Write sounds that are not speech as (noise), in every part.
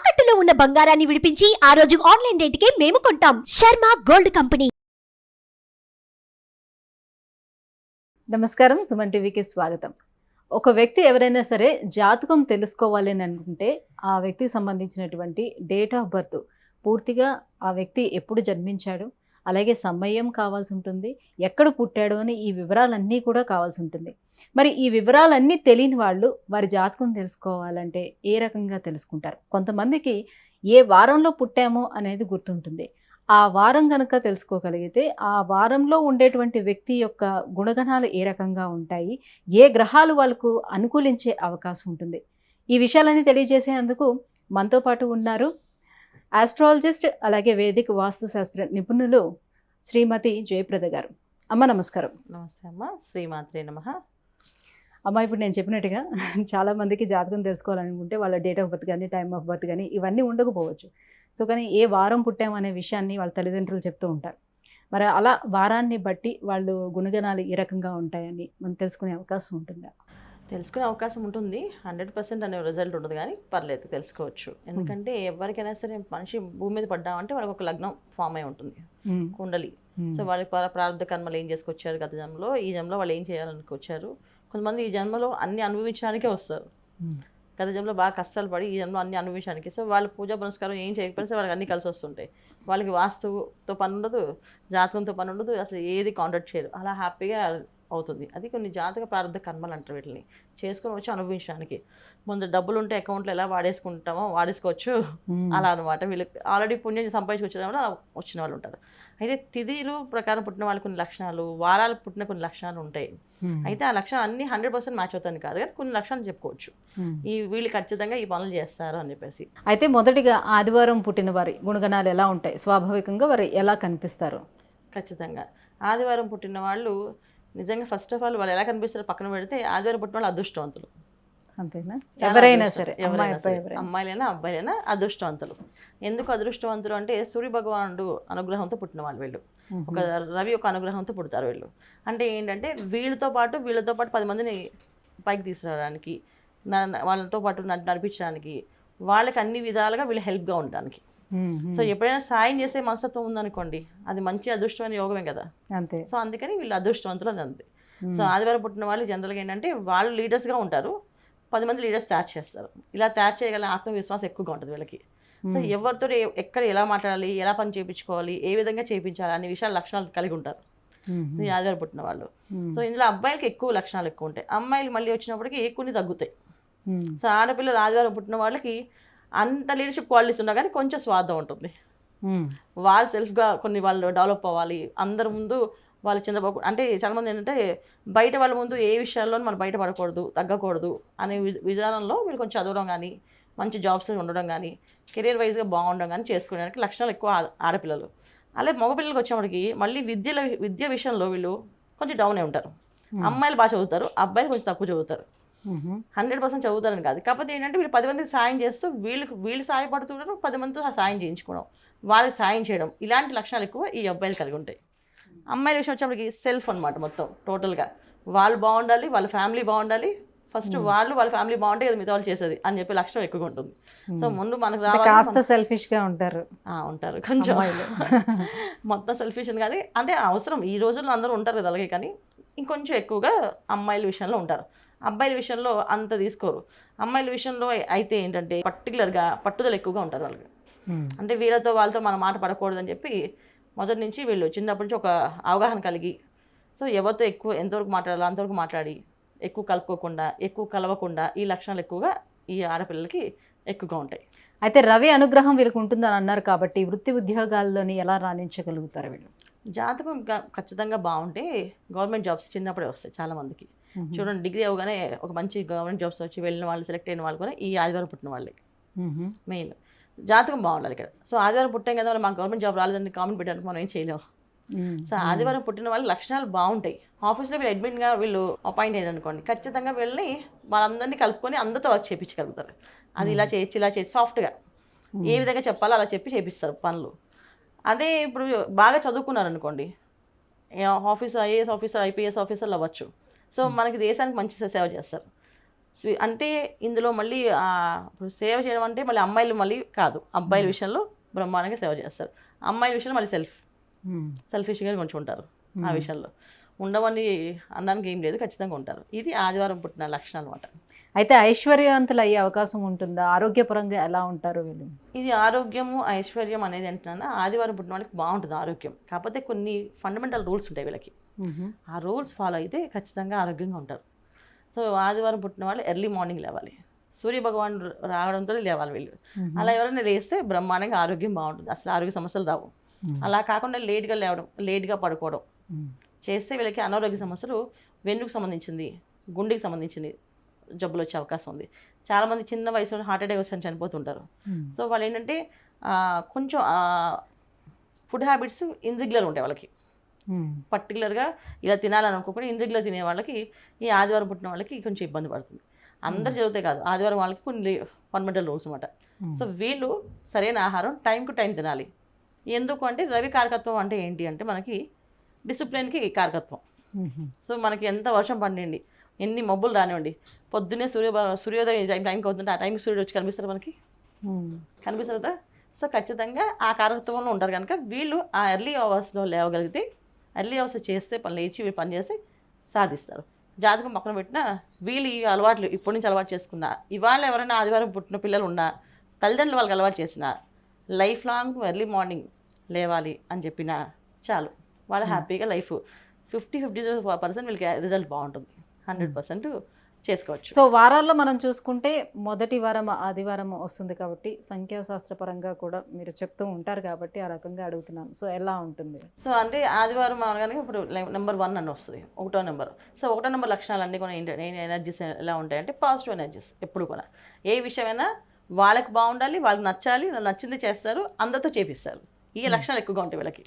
తాకట్టులో ఉన్న బంగారాన్ని విడిపించి ఆ రోజు ఆన్లైన్ రేటుకే మేము కొంటాం. Sharma gold company. నమస్కారం సుమన్ టీవీకి స్వాగతం. ఒక వ్యక్తి ఎవరైనా సరే జాతకం తెలుసుకోవాలి అని అనుకుంటే ఆ వ్యక్తికి సంబంధించినటువంటి డేట్ ఆఫ్ బర్త్ పూర్తిగా ఆ వ్యక్తి ఎప్పుడు జన్మించాడు? అలాగే సమయం కావాల్సి ఉంటుంది ఎక్కడ పుట్టాడు అని ఈ వివరాలన్నీ కూడా కావాల్సి ఉంటుంది మరి ఈ వివరాలన్నీ తెలియని వాళ్ళు వారి జాతకం తెలుసుకోవాలంటే ఏ రకంగా తెలుసుకుంటారు? కొంతమందికి ఏ వారంలో పుట్టామో అనేది గుర్తుంటుంది. ఆ వారం కనుక తెలుసుకోగలిగితే ఆ వారంలో ఉండేటువంటి వ్యక్తి యొక్క గుణగణాలు ఏ రకంగా ఉంటాయి? ఏ గ్రహాలు వాళ్ళకు అనుకూలించే అవకాశం ఉంటుంది? ఈ విషయాలన్నీ తెలియజేసేందుకు మనతో పాటు ఉన్నారు ఆస్ట్రాలజిస్ట్ అలాగే వేదిక వాస్తుశాస్త్ర నిపుణులు శ్రీమతి జయప్రద గారు. అమ్మ నమస్కారం. నమస్తే అమ్మ. శ్రీమాత్రే నమ. అమ్మ ఇప్పుడు నేను చెప్పినట్టుగా చాలా మందికి జాతకం తెలుసుకోవాలనుకుంటే వాళ్ళ డేట్ ఆఫ్ బర్త్ కానీ టైమ్ ఆఫ్ బర్త్ కానీ ఇవన్నీ ఉండకపోవచ్చు. సో కానీ ఏ వారం పుట్టామనే విషయాన్ని వాళ్ళ తల్లిదండ్రులు చెప్తూ ఉంటారు. మరి అలా వారాన్ని బట్టి వాళ్ళు గుణగణాలు ఏ రకంగా ఉంటాయని మనం తెలుసుకునే అవకాశం ఉంటుందా? తెలుసుకునే అవకాశం ఉంటుంది. హండ్రెడ్ పర్సెంట్ అనే రిజల్ట్ ఉండదు కానీ పర్లేదు తెలుసుకోవచ్చు. ఎందుకంటే ఎవరికైనా సరే మనిషి భూమి మీద పడ్డామంటే వాళ్ళకి ఒక లగ్నం ఫామ్ అయి ఉంటుంది. కుండలి. సో వాళ్ళ ప్రా- ప్రారంభ కర్మలు ఏం చేసుకొచ్చారు గత జన్మలో? ఈ జన్మలో వాళ్ళు ఏం చేయాలనుకొచ్చారు? కొంతమంది ఈ జన్మలో అన్ని అనుభవించడానికే వస్తారు. గత జన్మలో బాగా కష్టాలు పడి ఈ జన్మలో అన్ని అనుభవించడానికి. సో వాళ్ళు పూజా పునస్కారం ఏం చేయకపోతే వాళ్ళకి అన్ని కలిసి వస్తుంటాయి. వాళ్ళకి వాస్తుతో పని ఉండదు జాతకంతో పని ఉండదు అసలు ఏది కాంటాక్ట్ చేయరు. అలా హ్యాపీగా అవుతుంది. అది కొన్ని జాతక ప్రారంభ కర్మలు అంటారు వీటిని. చేసుకొని వచ్చి అనుభవించడానికి. ముందు డబ్బులు ఉంటే అకౌంట్లో ఎలా వాడేసుకుంటామో వాడేసుకోవచ్చు. అలా అనమాట వీళ్ళకి ఆల్రెడీ పుణ్యం సంపాదించి వచ్చిన వాళ్ళు వచ్చిన వాళ్ళు ఉంటారు. అయితే తిథిలు ప్రకారం పుట్టిన వాళ్ళకి కొన్ని లక్షణాలు వారాలు పుట్టిన కొన్ని లక్షణాలు ఉంటాయి. అయితే ఆ లక్షణాలు అన్ని హండ్రెడ్ పర్సెంట్ మ్యాచ్ అవుతాయని కాదు కానీ కొన్ని లక్షణాలు చెప్పుకోవచ్చు. ఈ వీళ్ళు ఖచ్చితంగా ఈ పనులు చేస్తారు అని చెప్పేసి. అయితే మొదటిగా ఆదివారం పుట్టిన వారి గుణగణాలు ఎలా ఉంటాయి? స్వాభావికంగా వారు ఎలా కనిపిస్తారు? ఖచ్చితంగా. ఆదివారం పుట్టిన వాళ్ళు నిజంగా ఫస్ట్ ఆఫ్ ఆల్ వాళ్ళు ఎలా కనిపిస్తారో పక్కన పెడితే ఆదివారం పుట్టిన వాళ్ళు అదృష్టవంతులు అంతేనా ఎవరైనా. సరే ఎవరైనా సరే. అమ్మాయిలైనా అబ్బాయిలైనా అదృష్టవంతులు ఎందుకు అదృష్టవంతులు అంటే సూర్య భగవానుడు అనుగ్రహంతో పుట్టిన వాళ్ళు వీళ్ళు. ఒక రవి ఒక అనుగ్రహంతో పుడతారు వీళ్ళు అంటే ఏంటంటే వీళ్ళతో పాటు వీళ్ళతో పాటు పది మందిని పైకి తీసుకురావడానికి వాళ్ళతో పాటు నడి- నడిపించడానికి వాళ్ళకి అన్ని విధాలుగా వీళ్ళు హెల్ప్గా ఉండడానికి. సో ఎప్పుడైనా సాయం చేసే మనస్తత్వం ఉందనుకోండి అది మంచి అదృష్టమైన యోగమే కదా. అంతే. సో అందుకని వీళ్ళు అదృష్టవంతులు అని అంతే. సో ఆదివారం పుట్టిన వాళ్ళు జనరల్గా ఏంటంటే వాళ్ళు లీడర్స్గా ఉంటారు పది మంది లీడర్స్ తయారు చేస్తారు. ఇలా తయారు చేయగల ఆత్మవిశ్వాసం ఎక్కువగా ఉంటుంది వీళ్ళకి. సో. ఎవరితో ఎక్కడ ఎలా మాట్లాడాలి ఎలా పని చేయించుకోవాలి ఏ విధంగా చేయించాలి అనే విషయాలు లక్షణాలు కలిగి ఉంటారు. ఆదివారం పుట్టిన వాళ్ళు. సో ఇందులో అబ్బాయిలకి ఎక్కువ లక్షణాలు ఎక్కువ ఉంటాయి. అమ్మాయిలు మళ్ళీ వచ్చినప్పటికి కొన్ని తగ్గుతాయి. సో ఆడపిల్లలు ఆదివారం పుట్టిన వాళ్ళకి అంత లీడర్షిప్ క్వాలిటీస్ ఉన్నా కానీ కొంచెం స్వార్థం ఉంటుంది. వాళ్ళు సెల్ఫ్గా కొన్ని వాళ్ళు డెవలప్ అవ్వాలి అందరి ముందు వాళ్ళు చిన్నపోకు అంటే చాలామంది ఏంటంటే బయట వాళ్ళ ముందు ఏ విషయాల్లో మనం బయట పడకూడదు తగ్గకూడదు అనే విధానంలో వీళ్ళు కొంచెం చదవడం కానీ మంచి జాబ్స్లో ఉండడం కానీ కెరీర్ వైజ్గా బాగుండడం కానీ చేసుకోవడానికి లక్షణాలు ఎక్కువ ఆడపిల్లలు అలాగే మగపిల్లలకి వచ్చేప్పటికి మళ్ళీ విద్యల విద్య విషయంలో వీళ్ళు కొంచెం డౌన్ అయి ఉంటారు మ్మ్. అమ్మాయిలు బాగా చదువుతారు అబ్బాయిలు కొంచెం తక్కువ చదువుతారు. హండ్రెడ్ పర్సెంట్ చదువుతారని కాదు. కాకపోతే ఏంటంటే వీళ్ళు పది మందికి సాయం చేస్తూ వీళ్ళకి వీళ్ళు సాయపడుతుంటారు పది మందితో సాయం చేయించుకోవడం వాళ్ళకి సాయం చేయడం. ఇలాంటి లక్షణాలు ఎక్కువ ఈ అబ్బాయిలు కలిగి ఉంటాయి. అమ్మాయిల విషయం వచ్చేప్పటికి సెల్ఫ్ అనమాట మొత్తం టోటల్గా. వాళ్ళు బాగుండాలి వాళ్ళ ఫ్యామిలీ బాగుండాలి. ఫస్ట్ వాళ్ళు వాళ్ళ ఫ్యామిలీ బాగుంటే కదా మిగతా వాళ్ళు చేసేది అని చెప్పి లక్షణం ఎక్కువగా ఉంటుంది. సో ముందు మనకు రావాలి కాస్త సెల్ఫిష్గా ఉంటారు ఆ, ఉంటారు. కొంచెం. (laughs) మొత్తం సెల్ఫిష్ అని కాదు. అంటే అవసరం. ఈ రోజుల్లో అందరూ ఉంటారు కదా అలాగే కానీ ఇంకొంచెం ఎక్కువగా అమ్మాయిల విషయంలో ఉంటారు. అబ్బాయిల విషయంలో అంత తీసుకోరు. అమ్మాయిల విషయంలో అయితే ఏంటంటే పర్టికులర్గా పట్టుదల ఎక్కువగా ఉంటారు వాళ్ళకి. అంటే వీళ్ళతో వాళ్ళతో మన మాట పడకూడదని చెప్పి మొదటి నుంచి వీళ్ళు చిన్నప్పటి నుంచి ఒక అవగాహన కలిగి సో ఎవరితో ఎక్కువ ఎంతవరకు మాట్లాడాలో అంతవరకు మాట్లాడి ఎక్కువ కలుపుకోకుండా ఎక్కువ కలవకుండా ఈ లక్షణాలు ఎక్కువగా ఈ ఆడపిల్లలకి ఎక్కువగా ఉంటాయి. అయితే రవి అనుగ్రహం వీళ్ళకి ఉంటుందని అన్నారు కాబట్టి వృత్తి ఉద్యోగాల్లోని ఎలా రాణించగలుగుతారు వీళ్ళు? జాతకం ఖచ్చితంగా బాగుంటే గవర్నమెంట్ జాబ్స్ చిన్నప్పుడే వస్తాయి చాలా మందికి చూడండి డిగ్రీ అవగానే ఒక మంచి గవర్నమెంట్ జాబ్స్ వచ్చి వెళ్ళిన వాళ్ళు సెలెక్ట్ అయిన వాళ్ళు కూడా ఈ ఆదివారం పుట్టిన వాళ్ళే. మెయిన్. జాతకం బాగుండాలి ఇక్కడ. సో ఆదివారం పుట్టాం కదా వాళ్ళు మాకు గవర్నమెంట్ జాబ్ రాలేదని కామెంట్ పెట్టడానికి మనం ఏం చేయలేము. సో ఆదివారం పుట్టిన వాళ్ళ లక్షణాలు బాగుంటాయి. ఆఫీస్లో వీళ్ళు అడ్మిన్గా వీళ్ళు అపాయింట్ అయ్యారు అనుకోండి ఖచ్చితంగా వెళ్ళి వాళ్ళందరినీ కలుపుకొని అందరితో వర్క్ చేయించగలుగుతారు అది ఇలా చేయొచ్చు ఇలా చేయొచ్చు సాఫ్ట్గా ఏ విధంగా చెప్పాలో అలా చెప్పి చేపిస్తారు పనులు. అదే ఇప్పుడు బాగా చదువుకున్నారు అనుకోండి ఆఫీస్ ఐఏఎస్ ఆఫీసర్ ఐపీఎస్ ఆఫీసర్లు అవ్వచ్చు. సో మనకి దేశానికి మంచి సేవ చేస్తారు. స్వీ అంటే ఇందులో మళ్ళీ ఇప్పుడు సేవ చేయడం అంటే మళ్ళీ అమ్మాయిలు మళ్ళీ కాదు. అబ్బాయిల విషయంలో బ్రహ్మాండంగా సేవ చేస్తారు. అమ్మాయిల విషయంలో మళ్ళీ సెల్ఫ్. సెల్ఫిష్గా కొంచెం ఉంటారు ఆ విషయంలో. ఉండవని అనడానికి ఏం లేదు ఖచ్చితంగా ఉంటారు. ఇది ఆదివారం పుట్టిన లక్షణం అనమాట అయితే ఐశ్వర్యవంతులు అయ్యే అవకాశం ఉంటుందా? ఆరోగ్యపరంగా ఎలా ఉంటారు వీళ్ళు? ఇది ఆరోగ్యము ఐశ్వర్యం అనేది ఏంటన్నా ఆదివారం పుట్టిన వాళ్ళకి బాగుంటుంది ఆరోగ్యం. కాకపోతే కొన్ని ఫండమెంటల్ రూల్స్ ఉంటాయి వీళ్ళకి. ఆ రూల్స్ ఫాలో అయితే ఖచ్చితంగా ఆరోగ్యంగా ఉంటారు. సో ఆదివారం పుట్టిన వాళ్ళు ఎర్లీ మార్నింగ్ లేవాలి. సూర్య భగవాన్ రావడంతో లేవాలి వీళ్ళు. అలా ఎవరైనా లేస్తే బ్రహ్మాండంగా ఆరోగ్యం బాగుంటుంది. అసలు ఆరోగ్య సమస్యలు రావు. అలా కాకుండా లేట్గా లేవడం లేట్గా పడుకోవడం చేస్తే వీళ్ళకి అనారోగ్య సమస్యలు వెన్నుకు సంబంధించింది గుండెకి సంబంధించింది జబ్బులు వచ్చే అవకాశం ఉంది. చాలామంది చిన్న వయసులో హార్ట్ అటాక్ వచ్చి చనిపోతుంటారు. సో వాళ్ళు ఏంటంటే కొంచెం ఫుడ్ హ్యాబిట్స్ ఇన్రెగ్యులర్ ఉంటాయి వాళ్ళకి. పర్టికులర్గా ఇలా తినాలని అనుకోకుండా తినే వాళ్ళకి ఈ ఆదివారం పుట్టిన వాళ్ళకి కొంచెం ఇబ్బంది పడుతుంది. అందరు జరుగుతాయి కాదు. ఆదివారం వాళ్ళకి కొన్ని ఫండమెంటల్ రూల్స్ అనమాట సో వీళ్ళు సరైన ఆహారం టైంకు టైం తినాలి. ఎందుకు అంటే రవి కారకత్వం అంటే ఏంటి అంటే మనకి డిసిప్లిన్కి కారకత్వం. సో మనకి ఎంత వర్షం పండండి ఎన్ని మబ్బులు రానివ్వండి పొద్దున్నే సూర్య సూర్యోదయం టైం టైంకి అవుతుంటే ఆ టైంకి సూర్యుడు వచ్చి కనిపిస్తారు మనకి? కనిపిస్తుందా సో ఖచ్చితంగా ఆ కారకత్వంలో ఉంటారు కనుక వీళ్ళు ఆ ఎర్లీ అవర్స్లో లేవగలిగితే ఎర్లీ అవర్స్ చేస్తే పని లేచి వీళ్ళు పని చేసి సాధిస్తారు. జాతకం పక్కన పెట్టినా వీళ్ళు ఈ అలవాట్లు ఇప్పటి నుంచి అలవాటు చేసుకున్నా. ఇవాళ ఎవరైనా ఆదివారం పుట్టిన పిల్లలు ఉన్నా తల్లిదండ్రులు వాళ్ళకి అలవాటు చేసిన లైఫ్ లాంగ్ ఎర్లీ మార్నింగ్ లేవాలి అని చెప్పినా చాలు. వాళ్ళ హ్యాపీగా లైఫ్ ఫిఫ్టీ ఫిఫ్టీ పర్సెంట్ వీళ్ళకి రిజల్ట్ బాగుంటుంది. హండ్రెడ్ పర్సెంట్ చేసుకోవచ్చు. సో వారాల్లో మనం చూసుకుంటే మొదటి వారం ఆదివారం వస్తుంది కాబట్టి సంఖ్యాశాస్త్ర పరంగా కూడా మీరు చెప్తూ ఉంటారు కాబట్టి ఆ రకంగా అడుగుతున్నాను. సో ఎలా ఉంటుంది? సో అంటే ఆదివారం అనగానే ఇప్పుడు నెంబర్ వన్ అని వస్తుంది ఒకటో నెంబర్. సో ఒకటో నెంబర్ లక్షణాలు అన్నీ కూడా ఏంటి ఎనర్జీస్ ఎలా ఉంటాయంటే పాజిటివ్ ఎనర్జీస్ ఎప్పుడు కూడా. ఏ విషయమైనా వాళ్ళకి బాగుండాలి వాళ్ళకి నచ్చాలి నచ్చింది చేస్తారు అందరితో చేపిస్తారు. ఈ లక్షణాలు ఎక్కువగా ఉంటాయి వీళ్ళకి.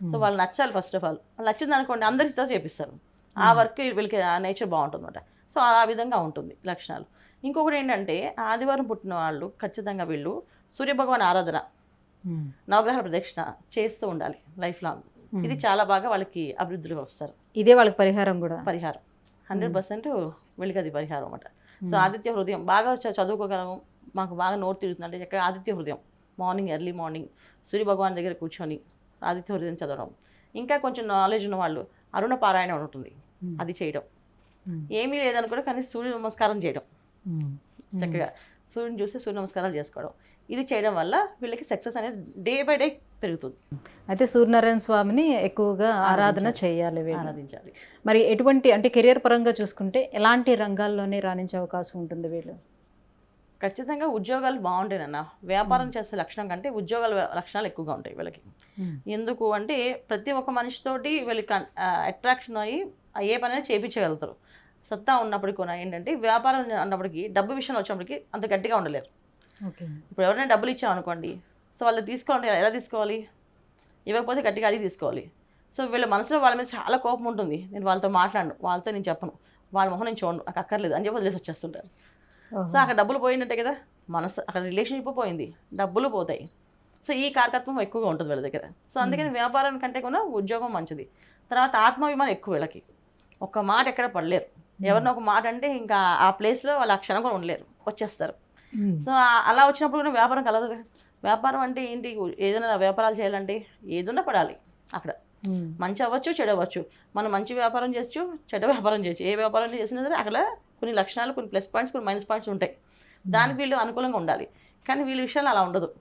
సో వాళ్ళు నచ్చాలి ఫస్ట్ ఆఫ్ ఆల్ వాళ్ళు నచ్చింది అనుకోండి అందరితో చేపిస్తారు. ఆ వర్క్ వీళ్ళకి ఆ నేచర్ బాగుంటుంది అనమాట సో ఆ విధంగా ఉంటుంది లక్షణాలు. ఇంకొకటి ఏంటంటే ఆదివారం పుట్టిన వాళ్ళు ఖచ్చితంగా వీళ్ళు సూర్యభగవాన్ ఆరాధన నవగ్రహ ప్రదక్షిణ చేస్తూ ఉండాలి లైఫ్ లాంగ్. ఇది చాలా బాగా వాళ్ళకి అభివృద్ధిలో వస్తారు. ఇదే వాళ్ళకి పరిహారం కూడా? పరిహారం. హండ్రెడ్ పర్సెంట్ వీళ్ళకి అది పరిహారం అనమాట సో ఆదిత్య హృదయం బాగా చదువుకోగలము. మాకు బాగా నోరు తిరుగుతుంది అంటే చక్కగా Aditya Hridayam. Morning early morning Surya Bhagavan దగ్గర కూర్చొని ఆదిత్య హృదయం చదవడం. ఇంకా కొంచెం నాలెడ్జ్ ఉన్న వాళ్ళు అరుణ పారాయణ ఉంటుంది. అది చేయడం. ఏమీ లేదనుకుంటే కానీ సూర్య నమస్కారం చేయడం. చక్కగా సూర్యుని చూసి సూర్య నమస్కారాలు చేసుకోవడం. ఇది చేయడం వల్ల వీళ్ళకి సక్సెస్ అనేది డే బై డే పెరుగుతుంది. అయితే సూర్యనారాయణ స్వామిని ఎక్కువగా ఆరాధన. చేయాలి. ఆరాధించాలి. మరి ఎటువంటి అంటే కెరియర్ పరంగా చూసుకుంటే ఎలాంటి రంగాల్లోనే రాణించే అవకాశం ఉంటుంది వీళ్ళు? ఖచ్చితంగా ఉద్యోగాలు బాగుంటాయన్న వ్యాపారం చేసే లక్షణం కంటే ఉద్యోగాల లక్షణాలు ఎక్కువగా ఉంటాయి వీళ్ళకి. ఎందుకు అంటే ప్రతి ఒక్క మనిషితోటి వీళ్ళకి అట్రాక్షన్ అయ్యి ఏ పనైనా చేయించగలుగుతారు సత్తా ఉన్నప్పటికీ కూడా ఏంటంటే వ్యాపారం అన్నప్పటికీ డబ్బు విషయంలో వచ్చినప్పటికీ అంత గట్టిగా ఉండలేరు. ఓకే. ఇప్పుడు ఎవరైనా డబ్బులు ఇచ్చామనుకోండి సో వాళ్ళు తీసుకోవాలంటే ఎలా తీసుకోవాలి? ఇవ్వకపోతే గట్టిగా అడిగి తీసుకోవాలి. సో వీళ్ళ మనసులో వాళ్ళ మీద చాలా కోపం ఉంటుంది. నేను వాళ్ళతో మాట్లాడను వాళ్ళతో నేను చెప్పను వాళ్ళ మొహం నేను చూడను నాకు అక్కర్లేదు అని చెప్పి వదిలేసి వచ్చేస్తుంటారు. సో అక్కడ డబ్బులు పోయినట్టే కదా మనసు అక్కడ రిలేషన్షిప్ పోయింది డబ్బులు పోతాయి. సో ఈ కారకత్వం ఎక్కువగా ఉంటుంది వీళ్ళ దగ్గర. సో అందుకని వ్యాపారం కంటే కూడా ఉద్యోగం మంచిది. తర్వాత ఆత్మాభిమానం ఎక్కువ వీళ్ళకి. ఒక మాట ఎక్కడ పడలేరు. ఎవరినో ఒక మాట అంటే ఇంకా ఆ ప్లేస్లో వాళ్ళు ఆ క్షణం కూడా ఉండలేరు. వచ్చేస్తారు. సో అలా వచ్చినప్పుడు కూడా వ్యాపారం కలదు. వ్యాపారం అంటే ఏంటి? ఏదైనా వ్యాపారాలు చేయాలంటే ఏదైనా పడాలి అక్కడ. మంచి అవ్వచ్చు చెడు అవ్వచ్చు. మనం మంచి వ్యాపారం చేయొచ్చు చెడ్డ వ్యాపారం చేయొచ్చు. ఏ వ్యాపారం చేసినా సరే అక్కడ కొన్ని లక్షణాలు కొన్ని ప్లస్ పాయింట్స్ కొన్ని మైనస్ పాయింట్స్ ఉంటాయి. దానికి వీళ్ళు అనుకూలంగా ఉండాలి. కానీ వీళ్ళ విషయాలు అలా ఉండదు.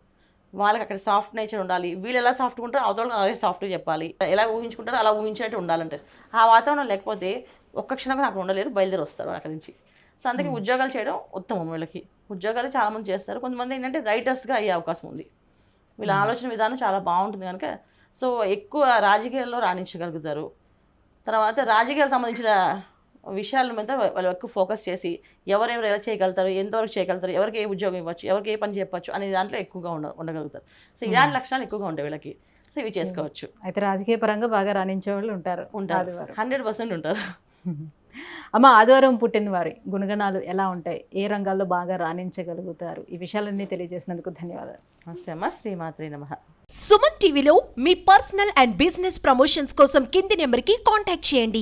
వాళ్ళకి అక్కడ సాఫ్ట్ నేచర్ ఉండాలి. వీళ్ళు ఎలా సాఫ్ట్గా ఉంటారో అవతల అలాగే సాఫ్ట్గా చెప్పాలి. ఎలా ఊహించుకుంటారో అలా ఊహించినట్టు ఉండాలంటే ఆ వాతావరణం లేకపోతే ఒక్క క్షణం కూడా అక్కడ ఉండలేరు బయలుదేరి వస్తారు అక్కడి నుంచి. సో అందుకే ఉద్యోగాలు చేయడం ఉత్తమం వీళ్ళకి. ఉద్యోగాలు చాలామంది చేస్తారు. కొంతమంది ఏంటంటే రైటర్స్గా అయ్యే అవకాశం ఉంది. వీళ్ళ ఆలోచన విధానం చాలా బాగుంటుంది కనుక. సో ఎక్కువ రాజకీయాల్లో రాణించగలుగుతారు. తర్వాత రాజకీయాలకు సంబంధించిన విషయాల మీద వాళ్ళు ఎక్కువ ఫోకస్ చేసి ఎవరెవరు ఎలా చేయగలుగుతారు ఎంతవరకు చేయగలుగుతారు ఎవరికి ఏ ఉద్యోగం ఇవ్వచ్చు ఎవరికి ఏ పని చెప్పచ్చు అనే దాంట్లో ఎక్కువగా ఉండ ఉండగలుగుతారు. సో ఇలాంటి లక్షణాలు ఎక్కువగా ఉంటాయి వీళ్ళకి. సో ఇవి చేసుకోవచ్చు. అయితే రాజకీయ పరంగా బాగా రాణించే వాళ్ళు ఉంటారు ఉంటారు. హండ్రెడ్ పర్సెంట్ ఉంటారు. అమ్మ ఆదివారం పుట్టిన వారి గుణగణాలు ఎలా ఉంటాయి? ఏ రంగాల్లో బాగా రాణించగలుగుతారు? ఈ విషయాలన్నీ తెలియజేసినందుకు ధన్యవాదాలు. నమస్తే అమ్మ శ్రీమాత్రి నమ. సుమన్ టీవీలో మీ పర్సనల్ అండ్ బిజినెస్ ప్రమోషన్స్ కోసం కింది నెంబర్కి కాంటాక్ట్ చేయండి.